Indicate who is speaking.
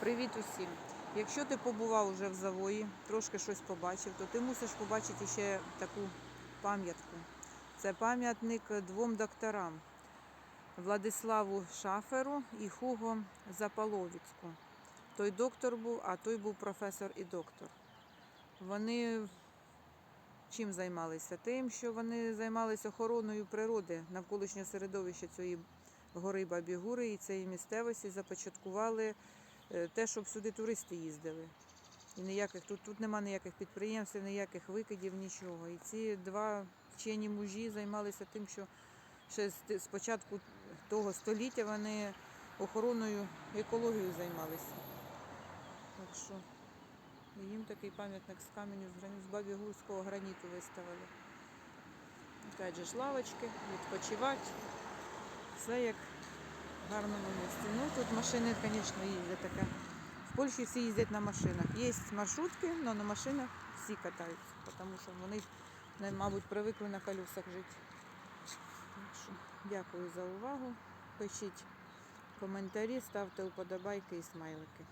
Speaker 1: Привіт усім! Якщо ти побував уже в завої, трошки щось побачив, то ти мусиш побачити ще таку пам'ятку. Це пам'ятник двом докторам Владиславу Шаферу і Хуго Запаловіцьку. Той доктор був, а той був професор і доктор. Вони чим займалися? Тим, що вони займалися охороною природи навколишнього середовища цієї гори Бабігури і цієї місцевості започаткували те, щоб сюди туристи їздили. І ніяких тут, тут нема ніяких підприємств, ніяких викидів, нічого. І ці два вчені мужі займалися тим, що ще з, початку того століття вони охороною екологією займалися. Так що їм такий пам'ятник з каменю з грані- з бабігурського граніту виставили. Опять же ж лавочки, відпочивати. Все як гарному місці. Ну тут машини, звісно, їздять таке. В Польщі всі їздять на машинах. Є маршрутки, але на машинах всі катаються, тому що вони, мабуть, привикли на колесах жити. Так що дякую за увагу. Пишіть коментарі, ставте вподобайки і смайлики.